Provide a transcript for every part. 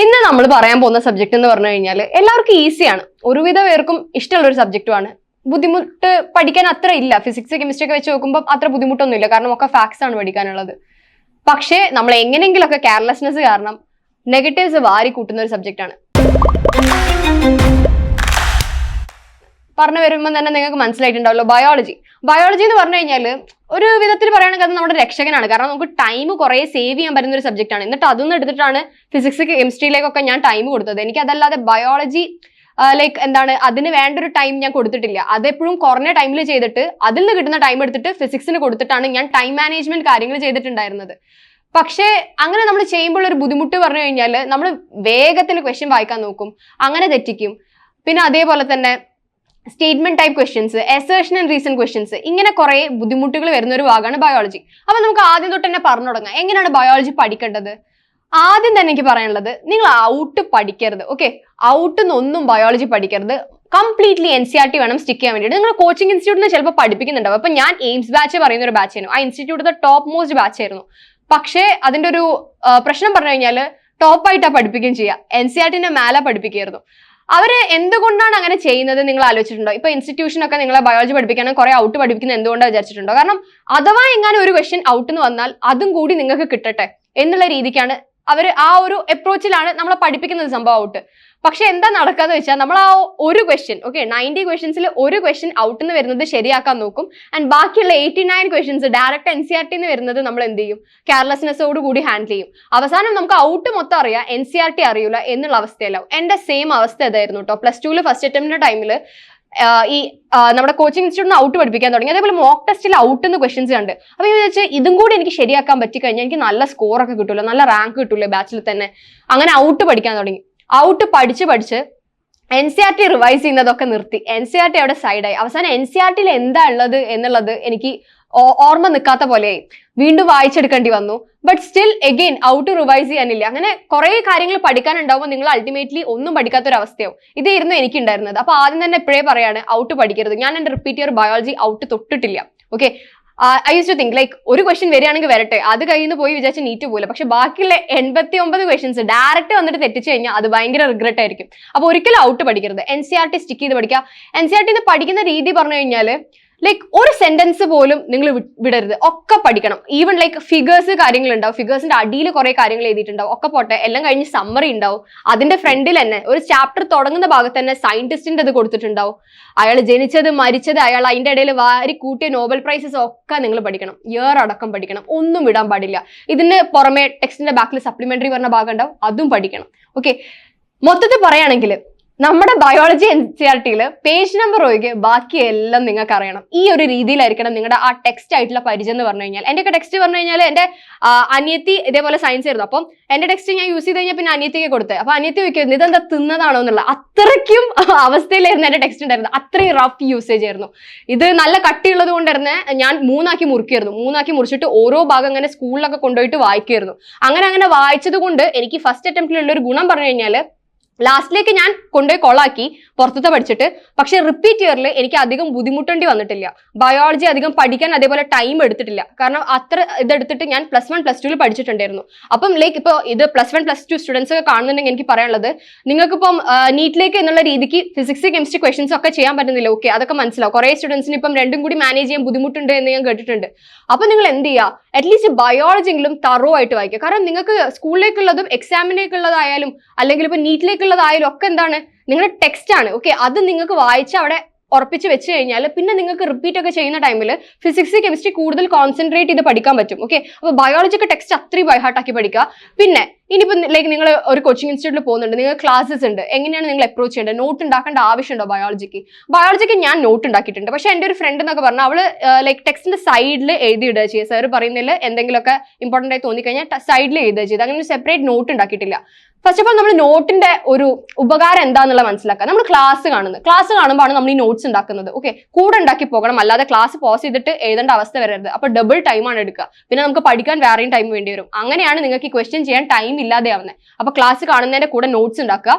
ഇന്ന് നമ്മൾ പറയാൻ പോകുന്ന സബ്ജക്ട് എന്ന് പറഞ്ഞു കഴിഞ്ഞാൽ എല്ലാവർക്കും ഈസിയാണ് ഒരുവിധ പേർക്കും ഇഷ്ടമുള്ള ഒരു സബ്ജക്റ്റുമാണ് ബുദ്ധിമുട്ട് പഠിക്കാൻ അത്ര ഇല്ല. ഫിസിക്സ് കെമിസ്ട്രി ഒക്കെ വെച്ച് നോക്കുമ്പോൾ അത്ര ബുദ്ധിമുട്ടൊന്നുമില്ല. കാരണം ഒക്കെ ഫാക്ട്സ് ആണ് പഠിക്കാനുള്ളത്. പക്ഷേ നമ്മൾ എങ്ങനെയെങ്കിലുമൊക്കെ കെയർലെസ്നെസ് കാരണം നെഗറ്റീവ്സ് വാരി കൂട്ടുന്ന ഒരു സബ്ജക്റ്റാണ് പറഞ്ഞു വരുമ്പോൾ തന്നെ നിങ്ങൾക്ക് മനസ്സിലായിട്ടുണ്ടാവല്ലോ ബയോളജി ബയോളജി എന്ന് പറഞ്ഞു കഴിഞ്ഞാൽ ഒരു വിധത്തിൽ പറയുകയാണെങ്കിൽ അത് നമ്മുടെ രക്ഷകനാണ്. കാരണം നമുക്ക് ടൈം കുറേ സേവ് ചെയ്യാൻ പറ്റുന്ന ഒരു സബ്ജക്റ്റ് ആണ്. എന്നിട്ട് അതൊന്നും എടുത്തിട്ടാണ് ഫിസിക്സ് കെമിസ്ട്രിയിലേക്കൊക്കെ ഞാൻ ടൈം കൊടുത്തത്. എനിക്ക് അതല്ലാതെ ബയോളജി ലൈക്ക് എന്താണ് അതിന് വേണ്ട ഒരു ടൈം ഞാൻ കൊടുത്തിട്ടില്ല. അതെപ്പോഴും കുറഞ്ഞ ടൈമിൽ ചെയ്തിട്ട് അതിൽ നിന്ന് കിട്ടുന്ന ടൈം എടുത്തിട്ട് ഫിസിക്സിന് കൊടുത്തിട്ടാണ് ഞാൻ ടൈം മാനേജ്മെന്റ് കാര്യങ്ങൾ ചെയ്തിട്ടുണ്ടായിരുന്നത്. പക്ഷേ അങ്ങനെ നമ്മൾ ചെയ്യുമ്പോൾ ഒരു ബുദ്ധിമുട്ട് പറഞ്ഞു കഴിഞ്ഞാൽ നമ്മൾ വേഗത്തിൽ ക്വസ്റ്റ്യൻ വായിക്കാൻ നോക്കും. അങ്ങനെ തെറ്റിക്കും. പിന്നെ അതേപോലെ തന്നെ statement type questions assertion and reason questions ഇങ്ങനെ കുറെ ബുദ്ധിമുട്ടുകൾ വരുന്ന ഒരു ഭാഗമാണ് ബയോളജി അപ്പൊ നമുക്ക് ആദ്യം തൊട്ട് തന്നെ പറഞ്ഞു തുടങ്ങാം. എങ്ങനെയാണ് ബയോളജി പഠിക്കേണ്ടത്? ആദ്യം തന്നെ എനിക്ക് പറയാനുള്ളത് നിങ്ങൾ ഔട്ട് പഠിക്കരുത് ഓക്കെ ഔട്ട് നിന്നൊന്നും biology പഠിക്കരുത്. Completely N C R T വേണം സ്റ്റിക്ക് ചെയ്യാൻ വേണ്ടിയിട്ട്. നിങ്ങൾ കോച്ചിങ് ഇൻസ്റ്റിറ്റ്യൂട്ടിൽ ചിലപ്പോൾ പഠിപ്പിക്കുന്നുണ്ടാവും. അപ്പൊ ഞാൻ എയിംസ് ബാച്ച് പറയുന്ന ഒരു ബാച്ചായിരുന്നു ആ ഇൻസ്റ്റിറ്റ്യൂട്ടിലെ ടോപ്പ് മോസ്റ്റ് ബാച്ച് ആയിരുന്നു. പക്ഷേ അതിന്റെ ഒരു പ്രശ്നം പറഞ്ഞു കഴിഞ്ഞാൽ ടോപ്പായിട്ടാണ് പഠിപ്പിക്കുകയും ചെയ്യുക. എൻ സി ആർ ടിന്റെ മേലെ പഠിപ്പിക്കുകയായിരുന്നു. അവർ എന്തുകൊണ്ടാണ് അങ്ങനെ ചെയ്യുന്നത് നിങ്ങൾ ആലോചിച്ചിട്ടുണ്ടോ? ഇപ്പൊ ഇൻസ്റ്റിറ്റ്യൂഷനൊക്കെ നിങ്ങളെ ബയോളജി പഠിപ്പിക്കണം കുറെ ഔട്ട് പഠിപ്പിക്കുന്നത് എന്തുകൊണ്ടാണ് വിചാരിച്ചിട്ടുണ്ടോ? കാരണം അഥവാ എങ്ങാനും ഒരു ക്വസ്റ്റ്യൻ ഔട്ട് എന്ന് വന്നാൽ അതും കൂടി നിങ്ങൾക്ക് കിട്ടട്ടെ എന്നുള്ള രീതിക്കാണ് അവർ ആ ഒരു അപ്രോച്ചിലാണ് നമ്മളെ പഠിപ്പിക്കുന്നത് സംഭവം ഔട്ട് പക്ഷെ എന്താ നടക്കാന്ന് വെച്ചാൽ നമ്മൾ ആ ഒരു ക്വസ്റ്റ്യൻ ഓക്കെ നയന്റി ക്വസ്റ്റ്യൻസിൽ ഒരു ക്വസ്റ്റ്യൻ ഔട്ട് എന്ന് വരുന്നത് ശരിയാക്കാൻ നോക്കും. ആൻഡ് ബാക്കിയുള്ള eighty nine questions direct N C R T വരുന്നത് നമ്മൾ എന്ത് ചെയ്യും? കെയർലെസ്നെസ്സോട് കൂടി ഹാൻഡിൽ ചെയ്യും. അവസാനം നമുക്ക് ഔട്ട് മൊത്തം അറിയാം എൻ സി ആർ ടി അറിയില്ല എന്നുള്ള അവസ്ഥയിലാവും എന്റെ സെയിം അവസ്ഥ ഇതായിരുന്നു കേട്ടോ പ്ലസ് ടുവിൽ ഫസ്റ്റ് അറ്റംപ്റ്റിന്റെ ടൈമിൽ ഈ നമ്മുടെ കോച്ചിങ് ഇൻസ്റ്റിറ്റ്യൂട്ടിന് ഔട്ട് പഠിപ്പിക്കാൻ തുടങ്ങി. അതേപോലെ മോക്ക് ടെസ്റ്റിൽ ഔട്ട് എന്ന് ക്വസ്റ്റ്യൻസ് കണ്ട്. അപ്പോൾ ഞാൻ വിചാരിച്ചാൽ ഇതും കൂടി എനിക്ക് ശരിയാക്കാൻ പറ്റി കഴിഞ്ഞാൽ എനിക്ക് നല്ല സ്കോർ ഒക്കെ കിട്ടുമല്ലോ നല്ല റാങ്ക് കിട്ടുമല്ലോ ബാച്ചിൽ തന്നെ. അങ്ങനെ ഔട്ട് പഠിക്കാൻ തുടങ്ങി. ഔട്ട് പഠിച്ച് പഠിച്ച് N C R T revise ചെയ്യുന്നതൊക്കെ നിർത്തി. എൻ സി ആർ ടി അവിടെ സൈഡായി അവസാനം എൻ സി ആർ ടിയിൽ എന്താ ഉള്ളത് എന്നുള്ളത് എനിക്ക് ഓർമ്മ നിൽക്കാത്ത പോലെയായി. വീണ്ടും വായിച്ചെടുക്കേണ്ടി വന്നു. But still again out revise ചെയ്യാനില്ല. അങ്ങനെ കുറെ കാര്യങ്ങൾ പഠിക്കാനുണ്ടാവുമ്പോൾ നിങ്ങൾ അൾട്ടിമേറ്റ്ലി ഒന്നും പഠിക്കാത്ത ഒരു അവസ്ഥയാവും ഇതായിരുന്നു എനിക്കുണ്ടായിരുന്നത്. അപ്പൊ ആദ്യം തന്നെ എപ്പോഴേ പറയാണ് ഔട്ട് പഠിക്കരുത്. ഞാൻ എന്റെ repeat year biology out തൊട്ടിട്ടില്ല. Okay I use to think like ഒരു ക്വസ്റ്റ്യൻ വരികയാണെങ്കിൽ വരട്ടെ. അത് കയ്യിൽ പോയി വിചാരിച്ച് നീറ്റ് പോലെ പക്ഷെ ബാക്കിയുള്ള എൺപത്തി ഒമ്പത് ക്വസ്റ്റ്യൻസ് ഡയറക്റ്റ് വന്നിട്ട് തെറ്റിച്ച് കഴിഞ്ഞാൽ അത് ഭയങ്കര റിഗ്രറ്റ് ആയിരിക്കും. അപ്പൊ ഒരിക്കലും out പഠിക്കരുത്. N C R T stick ചെയ്ത് പഠിക്കുക. എൻ സി ആർ ടി പഠിക്കുന്ന രീതി പറഞ്ഞു കഴിഞ്ഞാൽ ലൈക്ക് ഒരു സെന്റൻസ് പോലും നിങ്ങൾ വിടരുത്. ഒക്കെ പഠിക്കണം. ഈവൻ ലൈക്ക് ഫിഗേഴ്സ് കാര്യങ്ങൾ ഉണ്ടാവും ഫിഗേഴ്സിന്റെ അടിയിൽ കുറെ കാര്യങ്ങൾ എഴുതിയിട്ടുണ്ടാവും. ഒക്കെ പോട്ടെ എല്ലാം കഴിഞ്ഞ് സമ്മറി ഉണ്ടാവും. അതിന്റെ ഫ്രണ്ടിൽ തന്നെ ഒരു ചാപ്റ്റർ തുടങ്ങുന്ന ഭാഗത്ത് തന്നെ സയന്റിസ്റ്റിന്റെ ഇത് കൊടുത്തിട്ടുണ്ടാവും. അയാൾ ജനിച്ചത് മരിച്ചത് അയാൾ അതിന്റെ ഇടയിൽ വാരി കൂട്ടിയ നോബൽ പ്രൈസസ് ഒക്കെ നിങ്ങൾ പഠിക്കണം. ഇയർ അടക്കം പഠിക്കണം. ഒന്നും വിടാൻ പാടില്ല. ഇതിന് പുറമെ ടെക്സ്റ്റിന്റെ ബാക്കിൽ സപ്ലിമെന്ററി പറഞ്ഞ ഭാഗം ഉണ്ടാവും. അതും പഠിക്കണം. ഓക്കെ മൊത്തത്തിൽ പറയുകയാണെങ്കിൽ നമ്മുടെ ബയോളജി എൻ സി ആർ ടിയിൽ പേജ് നമ്പർ ഒഴികെ ബാക്കി എല്ലാം നിങ്ങൾക്ക് അറിയണം. ഈ ഒരു രീതിയിലായിരിക്കണം നിങ്ങളുടെ ആ ടെക്സ്റ്റ് ആയിട്ടുള്ള പരിചയം എന്ന് പറഞ്ഞു കഴിഞ്ഞാൽ. എന്റെയൊക്കെ ടെക്സ്റ്റ് പറഞ്ഞു കഴിഞ്ഞാൽ എന്റെ അനിയത്തി ഇതേപോലെ സയൻസ് ആയിരുന്നു. അപ്പം എന്റെ ടെക്സ്റ്റ് ഞാൻ യൂസ് ചെയ്ത് കഴിഞ്ഞാൽ പിന്നെ അനിയത്തിക്ക് കൊടുത്തത് അപ്പൊ അനിയത്തി വയ്ക്കുന്നത് ഇതെന്താ തിന്നതാണോ എന്നുള്ള? അത്രയ്ക്കും അവസ്ഥയിലായിരുന്നു എന്റെ ടെക്സ്റ്റ് ഉണ്ടായിരുന്നത്. അത്രയും റഫ് യൂസേജ് ആയിരുന്നു. ഇത് നല്ല കട്ടിയുള്ളത് കൊണ്ട് തന്നെ ഞാൻ മൂന്നാക്കി മുറിക്കായിരുന്നു മൂന്നാക്കി മുറിച്ചിട്ട് ഓരോ ഭാഗം അങ്ങനെ സ്കൂളിലൊക്കെ കൊണ്ടുപോയിട്ട് വായിക്കുമായിരുന്നു അങ്ങനെ അങ്ങനെ വായിച്ചത് കൊണ്ട് എനിക്ക് ഫസ്റ്റ് അറ്റംപ്റ്റിലുള്ള ഒരു ഗുണം പറഞ്ഞു കഴിഞ്ഞാൽ ലാസ്റ്റിലേക്ക് ഞാൻ കൊണ്ടുപോയി കൊളാക്കി പുറത്തത്തെ പഠിച്ചിട്ട്. പക്ഷെ റിപ്പീറ്റ് ഇയറിൽ എനിക്ക് അധികം ബുദ്ധിമുട്ടേണ്ടി വന്നിട്ടില്ല. ബയോളജി അധികം പഠിക്കാൻ അതേപോലെ ടൈം എടുത്തിട്ടില്ല. കാരണം അത്ര ഇതെടുത്തിട്ട് ഞാൻ പ്ലസ് വൺ പ്ലസ് ടുവിൽ പഠിച്ചിട്ടുണ്ടായിരുന്നു. അപ്പം ലൈക്ക് ഇപ്പോൾ ഇത് plus one plus two students ഒക്കെ കാണുന്നുണ്ടെങ്കിൽ എനിക്ക് പറയാനുള്ളത് നിങ്ങൾക്കിപ്പം നീറ്റിലേക്ക് എന്നുള്ള രീതിക്ക് ഫിസിക്സ് കെമിസ്ട്രി ക്വസ്റ്റൻസ് ഒക്കെ ചെയ്യാൻ പറ്റുന്നില്ല. ഓക്കെ അതൊക്കെ മനസ്സിലാവും. കുറേ സ്റ്റുഡൻസിന് ഇപ്പം രണ്ടും കൂടി മാനേജ് ചെയ്യാൻ ബുദ്ധിമുട്ടുണ്ട് എന്ന് ഞാൻ കേട്ടിട്ടുണ്ട്. അപ്പം നിങ്ങൾ എന്ത് ചെയ്യുക അറ്റ്ലീസ്റ്റ് ബയോളജിയെങ്കിലും തറോ ആയിട്ട് വായിക്കുക. കാരണം നിങ്ങൾക്ക് സ്കൂളിലേക്കുള്ളതും എക്സാമിലേക്കുള്ളതായാലും അല്ലെങ്കിൽ ഇപ്പൊ നീറ്റിലേക്കുള്ളതായാലും ഒക്കെ എന്താണ്? നിങ്ങളുടെ ടെക്സ്റ്റ് ആണ് ഓക്കെ അത് നിങ്ങൾക്ക് വായിച്ച് അവിടെ ഉറപ്പിച്ച് വെച്ച് കഴിഞ്ഞാൽ പിന്നെ നിങ്ങൾക്ക് റിപ്പീറ്റ് ഒക്കെ ചെയ്യുന്ന ടൈമിൽ ഫിസിക്സ് കെമിസ്ട്രി കൂടുതൽ കോൺസെൻട്രേറ്റ് ചെയ്ത് പഠിക്കാൻ പറ്റും ഓക്കെ അപ്പോൾ ബയോളജിക്ക് ടെക്സ്റ്റ് അത്രയും ബൈഹാർട്ടാക്കി പഠിക്കുക. പിന്നെ ഇനിയിപ്പോൾ ലൈക്ക് നിങ്ങൾ ഒരു കോച്ചിങ് ഇൻസ്റ്റിറ്റ്യൂട്ടിൽ പോകുന്നുണ്ട് നിങ്ങൾ ക്ലാസ്സസ് ഉണ്ട് എങ്ങനെയാണ് നിങ്ങൾ അപ്രോച്ച് ചെയ്യേണ്ടത്? നോട്ട് ഉണ്ടാക്കേണ്ട ആവശ്യമുണ്ടോ ബയോളജിക്ക് ബയോളജിക്ക് ഞാൻ നോട്ട് ഉണ്ടാക്കിയിട്ടുണ്ട് പക്ഷേ എന്റെ ഒരു ഫ്രണ്ട് എന്നൊക്കെ പറഞ്ഞാൽ അവൾ ലൈക്ക് ടെക്സ്റ്റിന്റെ സൈഡിൽ എഴുതിയിടുക ചെയ്യുക സാർ പറയുന്നതിൽ എന്തെങ്കിലുമൊക്കെ ഇമ്പോർട്ടന്റ് ആയി തോന്നിക്കഴിഞ്ഞാൽ സൈഡിൽ എഴുതുക ചെയ്ത് അങ്ങനെ ഒരു സെപ്പറേറ്റ് നോട്ട് ഉണ്ടാക്കിയിട്ടില്ല. ഫസ്റ്റ് ഓഫ് ഓൾ നമ്മൾ നോട്ടിന്റെ ഒരു ഉപകാരം എന്താണെന്നുള്ള മനസ്സിലാക്കുക. നമ്മൾ ക്ലാസ് കാണുന്നത്. ക്ലാസ് കാണുമ്പോഴാണ് നമ്മൾ ഈ നോട്ട്സ് ഉണ്ടാക്കുന്നത്. ഓക്കെ കൂടെ ഉണ്ടാക്കി പോകണം. അല്ലാതെ ക്ലാസ് പോസ് ചെയ്തിട്ട് എഴുതേണ്ട അവസ്ഥ വരരുത്. അപ്പൊ ഡബിൾ ടൈമാണ് എടുക്കുക. പിന്നെ നമുക്ക് പഠിക്കാൻ വേറെയും ടൈം വേണ്ടി വരും. അങ്ങനെയാണ് നിങ്ങൾക്ക് ഈ ക്വസ്റ്റ്യൻ ചെയ്യാൻ ടൈം ഇല്ലാതെ ആവുന്നത് അപ്പൊ ക്ലാസ് കാണുന്നതിന്റെ കൂടെ നോട്ട്സ് ഉണ്ടാക്കുക.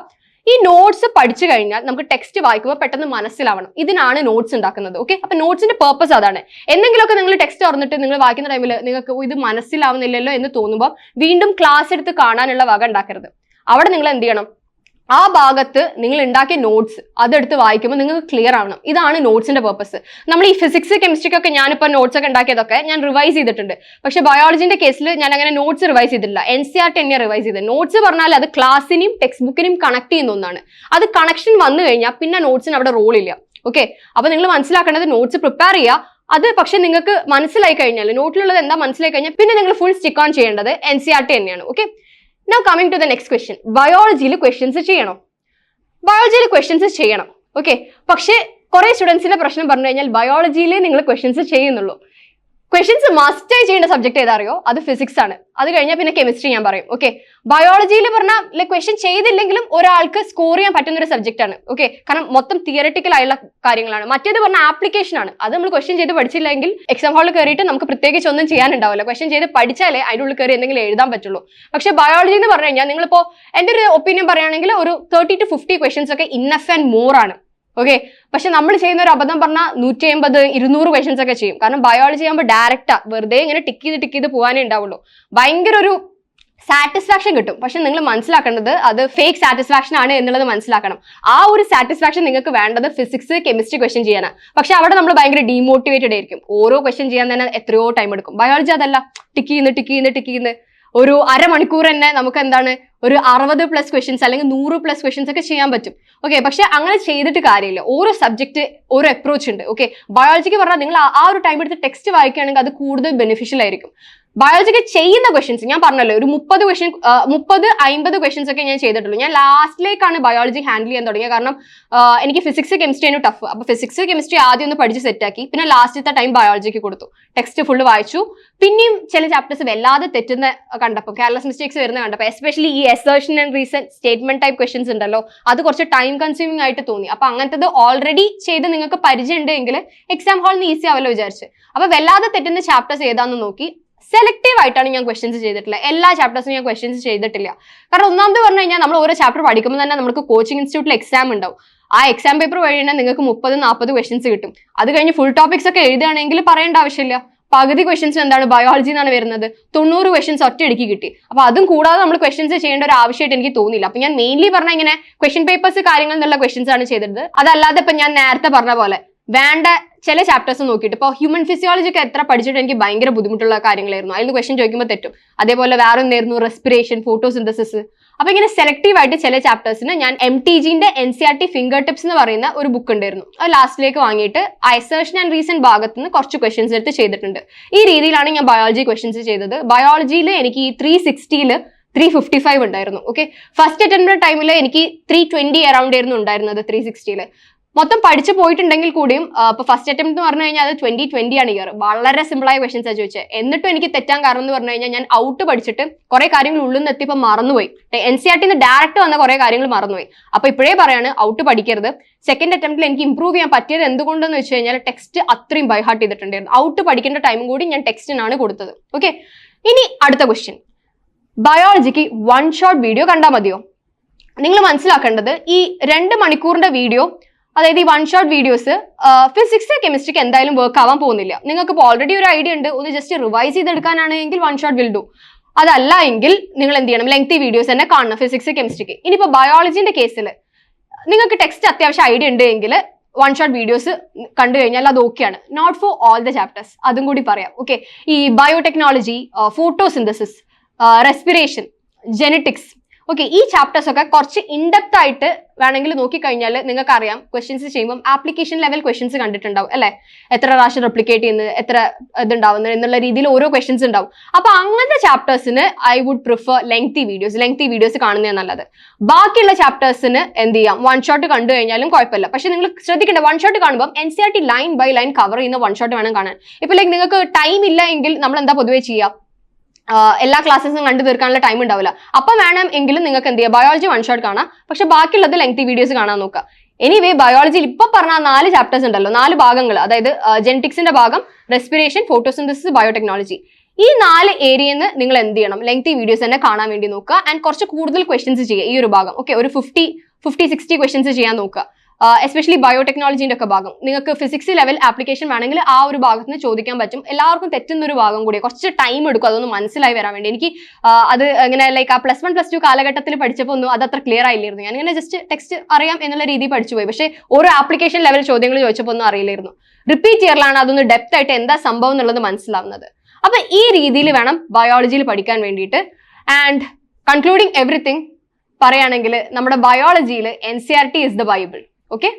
ഈ നോട്ട്സ് പഠിച്ചു കഴിഞ്ഞാൽ നമുക്ക് ടെക്സ്റ്റ് വായിക്കുമ്പോൾ പെട്ടെന്ന് മനസ്സിലാവണം. ഇതിനാണ് നോട്ട്സ് ഉണ്ടാക്കുന്നത്. ഓക്കെ അപ്പൊ നോട്ട്സിന്റെ പേർപ്പസ് അതാണ്. എന്തെങ്കിലുമൊക്കെ നിങ്ങൾ ടെക്സ്റ്റ് തുറന്നിട്ട് നിങ്ങൾ വായിക്കുന്ന ടൈമിൽ നിങ്ങൾക്ക് ഇത് മനസ്സിലാവുന്നില്ലല്ലോ എന്ന് തോന്നുമ്പോൾ വീണ്ടും ക്ലാസ് എടുത്ത് കാണാനുള്ള വക ഉണ്ടാക്കരുത്. അവിടെ നിങ്ങൾ എന്ത് ചെയ്യണം? ആ ഭാഗത്ത് നിങ്ങൾ ഉണ്ടാക്കിയ നോട്ട്സ് അതെടുത്ത് വായിക്കുമ്പോൾ നിങ്ങൾക്ക് ക്ലിയർ ആവണം. ഇതാണ് നോട്ട്സിന്റെ പർപ്പസ് നമ്മൾ ഈ ഫിസിക്സ് കെമിസ്ട്രിക്കൊക്കെ ഞാനിപ്പോൾ നോട്ട്സ് ഒക്കെ ഉണ്ടാക്കിയതൊക്കെ ഞാൻ റിവൈസ് ചെയ്തിട്ടുണ്ട്. പക്ഷെ ബയോളജിന്റെ കേസിൽ ഞാൻ അങ്ങനെ നോട്ട്സ് റിവൈസ് ചെയ്തിട്ടില്ല. എൻ സി ആർ ടെന്നെ റിവൈസ് ചെയ്തത്. നോട്ട്സ് പറഞ്ഞാൽ അത് ക്ലാസ്സിനെയും ടെക്സ്റ്റ് ബുക്കിനെയും കണക്ട് ചെയ്യുന്ന ഒന്നാണ്. അത് കണക്ഷൻ വന്നു കഴിഞ്ഞാൽ പിന്നെ നോട്ട്സിന് അവിടെ റോൾ ഇല്ല. ഓക്കെ അപ്പൊ നിങ്ങൾ മനസ്സിലാക്കേണ്ടത് നോട്ട്സ് പ്രിപ്പയർ ചെയ്യുക. അത് പക്ഷെ നിങ്ങൾക്ക് മനസ്സിലായി കഴിഞ്ഞാൽ നോട്ടിലുള്ളത് എന്താ മനസ്സിലായി കഴിഞ്ഞാൽ പിന്നെ നിങ്ങൾ ഫുൾ സ്റ്റിക്ക് ഓൺ ചെയ്യേണ്ടത് എൻ സി ആർ ടി തന്നെയാണ്. Okay now coming to the next question ബയോളജിയിൽ questions ചെയ്യണം? ബയോളജിയിൽ ക്വസ്റ്റ്യൻസ് ചെയ്യണം. ഓക്കെ പക്ഷേ കുറെ സ്റ്റുഡൻസിന്റെ പ്രശ്നം പറഞ്ഞു കഴിഞ്ഞാൽ ബയോളജിയിലേ നിങ്ങൾ ക്വസ്റ്റ്യൻസ് ചെയ്യുന്നുള്ളൂ. ക്വസ്റ്റ്യൻസ് മാസ്റ്റർ ചെയ്യേണ്ട സബ്ജക്ട് ഏതാ അറിയോ അത് ഫിസിക്സ് ആണ്. അത് കഴിഞ്ഞാൽ പിന്നെ കെമിസ്ട്രി ഞാൻ പറയും. ഓക്കെ ബയോളജിയിൽ പറഞ്ഞാൽ ക്വസ്റ്റ്യൻ ചെയ്തില്ലെങ്കിലും ഒരാൾക്ക് സ്കോർ ചെയ്യാൻ പറ്റുന്ന ഒരു സബ്ജക്റ്റ് ആണ്. ഓക്കെ കാരണം മൊത്തം തിയററ്റിക്കൽ ആയുള്ള കാര്യങ്ങളാണ്. മറ്റേത് പറഞ്ഞ ആപ്ലിക്കേഷൻ ആണ്. അത് നമ്മൾ ക്വസ്റ്റ്യൻ ചെയ്ത് പഠിച്ചില്ലെങ്കിൽ എക്സാം ഹാളിൽ കയറിയിട്ട് നമുക്ക് പ്രത്യേകിച്ച് ഒന്നും ചെയ്യാനുണ്ടാവില്ല. ക്വസ്റ്റ്യൻ ചെയ്ത് പഠിച്ചാലേ അതിന്റെ ഉള്ളിൽ കയറി എന്തെങ്കിലും എഴുതാൻ പറ്റുള്ളൂ. പക്ഷെ ബയോളജി എന്ന് പറഞ്ഞു കഴിഞ്ഞാൽ നിങ്ങളിപ്പോൾ എന്റെ ഒരു ഒപ്പീനിയൻ പറയുകയാണെങ്കിൽ ഒരു തേർട്ടി ടു ഫിഫ്റ്റി ക്വസ്റ്റ്യൻസ് ഒക്കെ ഇന്നഫ് ആൻഡ് മോർ ആണ്. ഓക്കെ പക്ഷെ നമ്മൾ ചെയ്യുന്ന ഒരു അബദ്ധം പറഞ്ഞാൽ നൂറ്റി അമ്പത് ഇരുന്നൂറ് ക്വസ്റ്റ്യൻസ് ഒക്കെ ചെയ്യും. കാരണം ബയോളജി ആകുമ്പോൾ ഡയറക്റ്റാ വെറുതെ ഇങ്ങനെ ടിക്ക് ചെയ്ത് ടിക്ക് ചെയ്ത് പോകാനേ ഉണ്ടാവുള്ളൂ ഭയങ്കര ഒരു സാറ്റിസ്ഫാക്ഷൻ കിട്ടും. പക്ഷെ നിങ്ങൾ മനസ്സിലാക്കേണ്ടത് അത് ഫേക്ക് സാറ്റിസ്ഫാക്ഷൻ ആണ് എന്നുള്ളത് മനസ്സിലാക്കണം. ആ ഒരു സാറ്റിസ്ഫാക്ഷൻ നിങ്ങൾക്ക് വേണ്ടത് ഫിസിക്സ് കെമിസ്ട്രി ക്വസ്റ്റ്യൻ ചെയ്യാനാണ് പക്ഷെ അവിടെ നമ്മൾ ഭയങ്കര ഡീമോട്ടിവേറ്റഡ് ആയിരിക്കും. ഓരോ ക്വസ്റ്റ്യൻ ചെയ്യാൻ തന്നെ എത്രയോ ടൈം എടുക്കും. ബയോളജി അതല്ല. ടിക്ക് ചെയ്യുന്നു ടിക്ക് ചെയ്യുന്നു ടിക്ക് ചെയ്യുന്നു. ഒരു അരമണിക്കൂർ തന്നെ നമുക്ക് എന്താണ് ഒരു അറുപത് പ്ലസ് ക്വസ്റ്റ്യൻസ് അല്ലെങ്കിൽ നൂറ് പ്ലസ് ക്വസ്റ്റ്യൻസ് ഒക്കെ ചെയ്യാൻ പറ്റും. ഓക്കെ പക്ഷെ അങ്ങനെ ചെയ്തിട്ട് കാര്യമില്ല. ഓരോ സബ്ജക്റ്റ് ഓരോ അപ്രോച്ച് ഉണ്ട്. ഓക്കെ ബയോളജിക്ക് പറഞ്ഞാൽ നിങ്ങൾ ആ- ഒരു ടൈം എടുത്ത് ടെക്സ്റ്റ് വായിക്കുകയാണെങ്കിൽ അത് കൂടുതൽ ബെനിഫിഷ്യൽ ആയിരിക്കും. ബയോളജിക്ക് ചെയ്യുന്ന ക്വസ്റ്റ്യൻസ് ഞാൻ പറഞ്ഞല്ലോ ഒരു മുപ്പത് ക്വസ്റ്റ്യൻ മുപ്പത് അമ്പത് ക്വസ്റ്റ്യൻസ് ഒക്കെ ഞാൻ ചെയ്തിട്ടുള്ളൂ. ഞാൻ ലാസ്റ്റിലേക്കാണ് ബയോളജി ഹാൻഡിൽ ചെയ്യാൻ തുടങ്ങിയത്. കാരണം എനിക്ക് ഫിസിക്സ് കെമിസ്ട്രി ആണ് ടഫ് അപ്പൊ ഫിസിക്സ് കെമിസ്ട്രി ആദ്യം ഒന്ന് പഠിച്ച് സെറ്റാക്കി പിന്നെ ലാസ്റ്റത്തെ ടൈം ബയോളജിക്ക് കൊടുത്തു. ടെക്സ്റ്റ് ഫുള്ള് വായിച്ചു. പിന്നെയും ചില ചാപ്റ്റേഴ്സ് വല്ലാതെ തെറ്റുന്ന കണ്ടപ്പോൾ കേരളസ് മിസ്റ്റേക്സ് വരുന്ന കണ്ടപ്പോൾ എസ്പെഷ്യലി ഈ assertion and reason statement type questions ഉണ്ടല്ലോ. അത് കുറച്ച് ടൈം കൺസ്യൂമിംഗ് ആയിട്ട് തോന്നി. അപ്പൊ അങ്ങനത്തത് ഓൾറെഡി ചെയ്ത് നിങ്ങൾക്ക് പരിചയം ഉണ്ടെങ്കിൽ എക്സാം ഹാളിൽ ഹാളിന് ഈസി ആവല്ലോ വിചാരിച്ച്. അപ്പൊ വല്ലാതെ തെറ്റുന്ന ചാപ്റ്റേഴ്സ് ഏതാണെന്ന് നോക്കി. സെലക്റ്റീവ് ആയിട്ടാണ് ഞാൻ ക്വസ്റ്റ്യൻസ് ചെയ്തിട്ടില്ല എല്ലാ ചാപ്റ്റേഴ്സും ഞാൻ ക്വസ്റ്റ്യൻസ് ചെയ്തിട്ടില്ല. കാരണം ഒന്നാമത് പറഞ്ഞു കഴിഞ്ഞാൽ നമ്മൾ ഓരോ ചാപ്റ്റർ പഠിക്കുമ്പോൾ തന്നെ നമുക്ക് കോച്ചിങ് ഇൻസ്റ്റിറ്റ്യൂട്ടിൽ എക്സാം ഉണ്ടാവും. ആ എക്സാം പേപ്പർ വഴി തന്നെ നിങ്ങൾക്ക് മുപ്പത് നാൽപ്പത് ക്വസ്റ്റ്യൻസ് കിട്ടും. അത് കഴിഞ്ഞ് ഫുൾ ടോപ്പിക്സ് ഒക്കെ എഴുതുകയാണെങ്കിൽ പറയേണ്ട ആവശ്യമില്ല. പകുതി ക്വസ്റ്റ്യൻസിന് എന്താണ് ബയോളജി എന്നാണ് വരുന്നത്. തൊണ്ണൂറ് ക്വസ്റ്റ്യൻസ് ഒറ്റയടിക്ക് കിട്ടി. അപ്പൊ അതും കൂടാതെ നമ്മൾ ക്വസ്റ്റ്യൻസ് ചെയ്യേണ്ട ഒരു ആവശ്യമായിട്ട് എനിക്ക് തോന്നിയില്ല. അപ്പൊ ഞാൻ മെയിൻലി പറഞ്ഞ ഇങ്ങനെ ക്വസ്റ്റ്യൻ പേപ്പേഴ്സ് കാര്യങ്ങൾ എന്നുള്ള ക്വസ്റ്റ്യൻസ് ആണ് ചെയ്തിരുന്നത്. അതല്ലാതെ ഇപ്പൊ ഞാൻ നേരത്തെ പറഞ്ഞ പോലെ വേണ്ട ചില ചാപ്റ്റേഴ്സ് നോക്കിയിട്ട്. ഇപ്പോൾ ഹ്യൂമൻ ഫിസിയോളജി ഒക്കെ എത്ര പഠിച്ചിട്ട് എനിക്ക് ഭയങ്കര ബുദ്ധിമുട്ടുള്ള കാര്യങ്ങളായിരുന്നു. അതിൽ നിന്ന് ക്വസ്റ്റ്യൻ ചോദിക്കുമ്പോൾ തെറ്റും. അതേപോലെ വേറെ ഒന്നായിരുന്നു റെസ്പിറേഷൻ ഫോട്ടോസിന്തസിസ് അപ്പൊ ഇങ്ങനെ സെലക്റ്റീവ് ആയിട്ട് ചില ചാപ്റ്റേഴ്സിന് ഞാൻ M T ജിന്റെ N C R T finger tips എന്ന് പറയുന്ന ഒരു ബുക്ക് ഉണ്ടായിരുന്നു. അത് ലാസ്റ്റിലേക്ക് വാങ്ങിയിട്ട് ഐസേഷൻ ആൻഡ് റീസൺ ഭാഗത്ത് നിന്ന് കുറച്ച് ക്വസ്റ്റ്യൻസ് എടുത്ത് ചെയ്തിട്ടുണ്ട്. ഈ രീതിയിലാണ് ഞാൻ ബയോളജി ക്വസ്റ്റ്യൻസ് ചെയ്തത്. ബയോളജിയിൽ എനിക്ക് ഈ ത്രീ സിക്സ്റ്റിയിൽ ത്രീ ഫിഫ്റ്റി ഫൈവ് ഉണ്ടായിരുന്നു. ഓക്കെ ഫസ്റ്റ് അറ്റംപ്റ്റ് ടൈമിൽ എനിക്ക് ത്രീ ട്വന്റി അറൌണ്ട് ആയിരുന്നു ഉണ്ടായിരുന്നത് ത്രീ സിക്സ്റ്റിയിൽ മൊത്തം പഠിച്ചു പോയിട്ടുണ്ടെങ്കിൽ കൂടിയും ഇപ്പൊ ഫസ്റ്റ് അറ്റംപ്റ്റ് എന്ന് പറഞ്ഞു കഴിഞ്ഞാൽ അത് ട്വന്റി ട്വന്റി ആണ് ഇയർ വളരെ സിമ്പിൾ ആയ ക്വസ്റ്റൻസ് ആണ് ചോദിച്ചത് എന്നിട്ടും എനിക്ക് തെറ്റാൻ കാരണം എന്ന് പറഞ്ഞു കഴിഞ്ഞാൽ ഞാൻ ഔട്ട് പഠിച്ചിട്ട് കുറെ കാര്യങ്ങൾ ഉള്ളിൽ നിന്ന് എത്തിയപ്പോൾ മറന്നുപോയി. എൻ സി ആർ ടിന്ന് ഡയറക്റ്റ് വന്ന കുറെ കാര്യങ്ങൾ മറന്നുപോയി. അപ്പൊ ഇപ്പോഴേ പറയാണ് ഔട്ട് പഠിക്കരുത്. സെക്കൻഡ് അറ്റംപ്റ്റിൽ എനിക്ക് ഇംപ്രൂവ് ചെയ്യാൻ പറ്റിയത് എന്തുകൊണ്ടെന്ന് വെച്ച് കഴിഞ്ഞാൽ ടെക്സ്റ്റ് അത്രയും ബൈ ഹാർട്ട് ചെയ്തിട്ടുണ്ടായിരുന്നു. ഔട്ട് പഠിക്കേണ്ട ടൈം കൂടി ഞാൻ ടെക്സ്റ്റിനാണ് കൊടുത്തത്. ഓക്കെ ഇനി അടുത്ത ക്വസ്റ്റ്യൻ ബയോളജിക്ക് വൺ ഷോട്ട് വീഡിയോ കണ്ടാൽ മതിയോ? നിങ്ങൾ മനസ്സിലാക്കേണ്ടത് ഈ രണ്ട് മണിക്കൂറിന്റെ വീഡിയോ അതായത് ഈ വൺ ഷോട്ട് വീഡിയോസ് ഫിസിക്സ് കെമിസ്ട്രിക്ക് എന്തായാലും വർക്ക് ആവാൻ പോകുന്നില്ല. നിങ്ങൾക്ക് ഇപ്പോൾ ഓൾറെഡി ഒരു ഐഡിയ ഉണ്ട്. ഒന്ന് ജസ്റ്റ് റിവൈസ് ചെയ്തെടുക്കാനാണെങ്കിൽ വൺ ഷോട്ട് വിൽ ഡു അതല്ല എങ്കിൽ നിങ്ങൾ എന്ത് ചെയ്യണം? ലെങ്തി വീഡിയോസ് തന്നെ കാണണം ഫിസിക്സ് കെമിസ്ട്രിക്ക് ഇനിയിപ്പോൾ ബയോളജിന്റെ കേസിൽ നിങ്ങൾക്ക് ടെക്സ്റ്റ് അത്യാവശ്യം ഐഡിയ ഉണ്ട് എങ്കിൽ വൺ ഷോട്ട് വീഡിയോസ് കണ്ടു കഴിഞ്ഞാൽ അത് ഓക്കെയാണ് note for all the chapters അതും കൂടി പറയാം. ഓക്കെ ഈ biotechnology photosynthesis respiration genetics okay ഈ ചാപ്റ്റേഴ്സ് ഒക്കെ കുറച്ച് ഇൻഡെപ്ത് ആയിട്ട് വേണമെങ്കിൽ നോക്കിക്കഴിഞ്ഞാൽ നിങ്ങൾക്ക് അറിയാം ക്വസ്റ്റ്യൻസ് ചെയ്യുമ്പോൾ ആപ്ലിക്കേഷൻ ലെവൽ ക്വസ്റ്റ്യൻസ് കണ്ടിട്ടുണ്ടാവും അല്ലെ? എത്ര പ്രാവശ്യം റെപ്ലിക്കേറ്റ് ചെയ്യുന്നത് എത്ര ഇതുണ്ടാവുന്നത് എന്നുള്ള രീതിയിൽ ഓരോ ക്വസ്റ്റ്യൻസ് ഉണ്ടാവും. അപ്പൊ അങ്ങനത്തെ ചാപ്റ്റേഴ്സിന് I would prefer lengthy videos lengthy videos കാണുന്നത് നല്ലത്. ബാക്കിയുള്ള ചാപ്റ്റേഴ്സിന് എന്ത് ചെയ്യാം? വൺ ഷോട്ട് കണ്ടു കഴിഞ്ഞാലും കുഴപ്പമില്ല. പക്ഷെ നിങ്ങൾ ശ്രദ്ധിക്കേണ്ട വൺ ഷോട്ട് കാണുമ്പോൾ N C R T line by line cover ചെയ്യുന്ന വൺ ഷോട്ട് വേണം കാണാൻ. ഇപ്പൊ ലൈക്ക് നിങ്ങൾക്ക് ടൈം ഇല്ല എങ്കിൽ നമ്മൾ എന്താ പൊതുവേ ചെയ്യാം? എല്ലാ ക്ലാസ്സസും കണ്ടു തീർക്കാനുള്ള ടൈം ഉണ്ടാവില്ല. അപ്പം വേണം എങ്കിലും നിങ്ങൾക്ക് എന്ത് ചെയ്യാം? ബയോളജി വൺ ഷോട്ട് കാണാം. പക്ഷെ ബാക്കിയുള്ളത് ലെങ്തി വീഡിയോസ് കാണാൻ നോക്കുക. എനിവേ ബയോളജിയിൽ ഇപ്പൊ പറഞ്ഞ നാല് ചാപ്റ്റേഴ്സ് ഉണ്ടല്ലോ. നാല് ഭാഗങ്ങൾ. അതായത് ജെനറ്റിക്സിന്റെ ഭാഗം റെസ്പിറേഷൻ ഫോട്ടോസിന്തസിസ് ബയോടെക്നോളജി ഈ നാല് ഏരിയയിൽ നിന്ന് നിങ്ങൾ എന്ത് ചെയ്യണം? ലെങ്തി വീഡിയോസ് തന്നെ കാണാൻ വേണ്ടി നോക്കുക. ആൻഡ് കുറച്ച് കൂടുതൽ ക്വസ്റ്റ്യൻസ് ചെയ്യുക. ഈ ഒരു ഭാഗം. ഓക്കെ ഒരു ഫിഫ്റ്റി ഫിഫ്റ്റി സിക്സ്റ്റി ക്വസ്റ്റ്യൻസ് ചെയ്യാൻ നോക്കുക. എസ്പെഷ്യലി ബയോടെക്നോളജിന്റെ ഒക്കെ ഭാഗം. നിങ്ങൾക്ക് ഫിസിക്സ് ലെവൽ ആപ്ലിക്കേഷൻ വേണമെങ്കിൽ ആ ഒരു ഭാഗത്ത് നിന്ന് ചോദിക്കാൻ പറ്റും. എല്ലാവർക്കും തെറ്റുന്ന ഒരു ഭാഗം കൂടി കുറച്ച് ടൈം എടുക്കും. അതൊന്ന് മനസ്സിലായി വരാൻ വേണ്ടി. എനിക്ക് അത് ഇങ്ങനെ ലൈക്ക് ആ പ്ലസ് വൺ പ്ലസ് ടു കാലഘട്ടത്തിൽ പഠിച്ചപ്പോൾ ഒന്നും അത് അത്ര ക്ലിയർ ആയില്ലായിരുന്നു. ഞാൻ ഇങ്ങനെ ജസ്റ്റ് ടെക്സ്റ്റ് അറിയാം എന്നുള്ള രീതിയിൽ പഠിച്ചു പോയി. പക്ഷേ ഓരോ ആപ്ലിക്കേഷൻ ലെവൽ ചോദ്യങ്ങൾ ചോദിച്ചപ്പോൾ ഒന്നും അറിയില്ലായിരുന്നു. റിപ്പീറ്റ് ഇയറിലാണ് അതൊന്ന് ഡെപ്ത് ആയിട്ട് എന്താ സംഭവം എന്നുള്ളത് മനസ്സിലാവുന്നത്. അപ്പൊ ഈ രീതിയിൽ വേണം ബയോളജിയിൽ പഠിക്കാൻ വേണ്ടിയിട്ട്. ആൻഡ് കൺക്ലൂഡിങ് എവറിത്തിങ് പറയുകയാണെങ്കിൽ നമ്മുടെ ബയോളജിയിൽ N C R T is the Bible okay